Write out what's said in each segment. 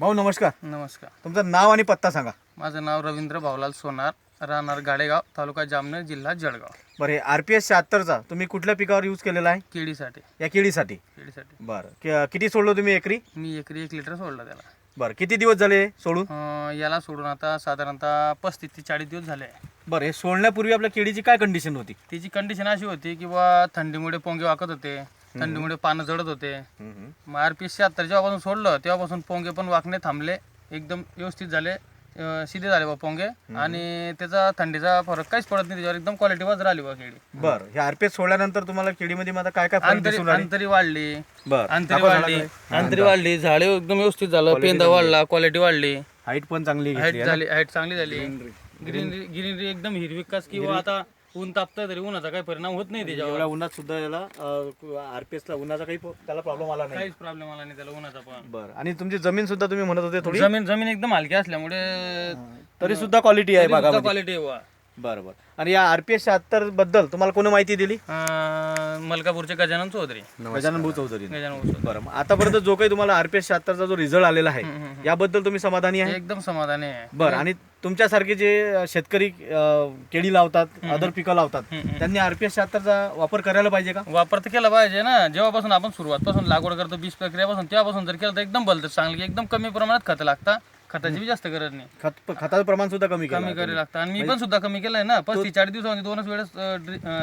भाऊ नमस्कार. नमस्कार. तुमचं नाव आणि पत्ता सांगा. माझं नाव रवींद्र भाऊलाल सोनार राहणार गाडेगाव तालुका जामनेर जिल्हा जळगाव. बरं हे आर पी एस शहात्तरचा तुम्ही कुठल्या पिकावर यूज केलेला आहे? केळीसाठी. या केळीसाठी? केळीसाठी. बरं कि- किती सोडलं तुम्ही एकरी? मी एकरी एक लिटर सोडलं त्याला. बरं किती दिवस झाले सोडून? अं, याला सोडून आता साधारणतः पस्तीस ते चाळीस दिवस झाले. बरं हे सोडण्यापूर्वी आपल्या केळीची काय कंडिशन होती? त्याची कंडिशन अशी होती की बा थंडीमुळे पोंगे वाकत होते. थंडीमुळे पानं जळत होते. मग आर पी शहात्तर जेव्हापासून सोडलं तेव्हापासून पोंगे पण वाकणे थांबले. एकदम व्यवस्थित झाले. अं, सिधे झाले बा पोंगे. आणि त्याचा थंडीचा फरक काहीच पडत नाही त्याच्यावर एकदम क्वालिटी वाज राहिली बा केळी. बरं हे आर पी एस सोडल्यानंतर तुम्हाला केळीमध्ये मग आता काय काय फरक अंतरी अंतरी वाढली. बरं अंतरी वाढली. अंतरी वाढली झाडे एकदम व्यवस्थित झालं पेंदा वाढला क्वालिटी वाढली. हाईट पण चांगली हाईट घेतली झाली हाईट चांगली झाली. ग्रीनरी ग्रीनरी एकदम हिरवीकास किंवा आता ऊन तापतं तरी उन्हाचा काही परिणाम होत नाही. त्याच्यावर. एवढ्या उन्हात सुद्धा याला आर पी एसला उन्हाचा काही प- त्याला प्रॉब्लेम आला नाही. काहीच प्रॉब्लेम आला नाही त्याला उन्हाचा पण. बरं. आणि तुमची जमीन सुद्धा तुम्ही म्हणत होते थोडी? जमीन जमीन एकदम हलकी असल्यामुळे तरी सुद्धा क्वालिटी आहे बागामध्ये. क्वालिटी बरं बरं आणि या आर पी एस शहात्तरबद्दल तुम्हाला कोणी माहिती दिली? मलकापूरचे गजानन चौधरी. गजानन भाऊ चौधरी. गजानन चौधरी. बरं मग आतापर्यंत जो काही तुम्हाला आर पी एस शहात्तरचा जो रिझल्ट आलेला आहे. याबद्दल तुम्ही समाधानी आहे? एकदम समाधानी आहे. बरं आणि तुमच्यासारखे जे अ, शेतकरी अ, केळी लावतात अदर पिकं लावतात. त्यांनी आर पी एस शहात्तरचा वापर करायला पाहिजे का? वापर तर केला पाहिजे ना. जेव्हापासून आपण सुरुवातपासून लागवड करतो बीज प्रक्रियापासून तेव्हापासून जर केलं तर एकदम बलतं चांगलं की एकदम कमी प्रमाणात खतं लागतात. खताची बी जास्त गरज नाही. खत खताचं प्रमाण सुद्धा कमी कमी करायला लागतं. आणि मी पण सुद्धा कमी केलंय ना. पस्तीस चाळीस दिवसामध्ये दोनच वेळेस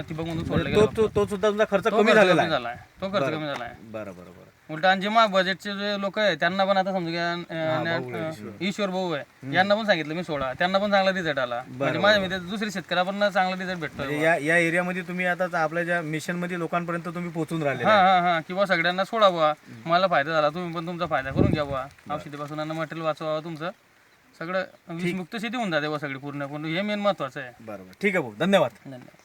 ठिबक मधून सोडलं तो तो तो सुद्धा तुमचा खर्च कमी झालेला आहे. झालाय तो खर्च कमी झालाय बरं बरं बरं. उलट आणि जे मा बजेटचे जे लोक आहे त्यांना पण आता समजा घ्या, ईश्वर. भाऊ आहे. यांना पण सांगितलं मी सोडा. त्यांना पण चांगला रिझल्ट आला. म्हणजे माझ्या मित्र दुसरे शेतकऱ्या पण चांगला रिझल्ट भेटतो म्हणजे या या एरियामध्ये तुम्ही आता आपल्या ज्या मिशनमध्ये लोकांपर्यंत तुम्ही पोहोचून राहिले हा हा हा. किंवा सगळ्यांना सोडा बुवा. मला फायदा झाला तुम्ही पण तुमचा फायदा करून घ्या बुवा. औषधीपासून मटेरियल वाचवा तुमचं. सगळं विषमुक्त शेती होऊन जाते बुवा सगळी पूर्ण पूर्ण. हे मेन महत्वाचं आहे. बरोबर ठीक आहे भाऊ. धन्यवाद. धन्यवाद.